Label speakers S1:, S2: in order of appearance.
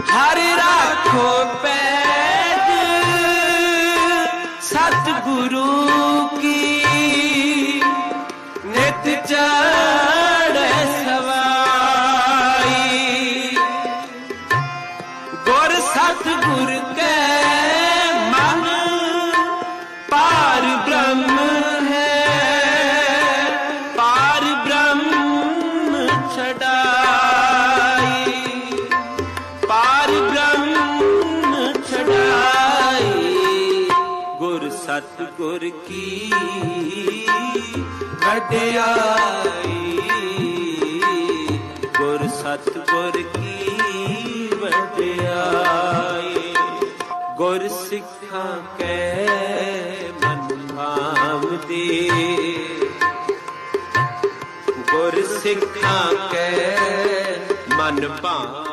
S1: ਹਰ ਰਾਖੋ ਪੈਜ ਸਤਿਗੁਰੂ ਕੀ ਨਿਤ ਚੜ੍ਹੈ ਸਵਾਈ। ਗੁਰ ਸਤਿਗੁਰ ਕੈ ਸਤਿਗੁਰ ਕੀ ਵਡਿਆਈ ਗੁਰ ਸਤਿਗੁਰ ਕੀ ਵਡਿਆਈ ਗੁਰ ਸਿੱਖਾਂ ਕੈ ਮਨ ਭਾਵਦੇ ਗੁਰ ਸਿੱਖਾਂ ਕੈ ਮਨ ਭਾਵ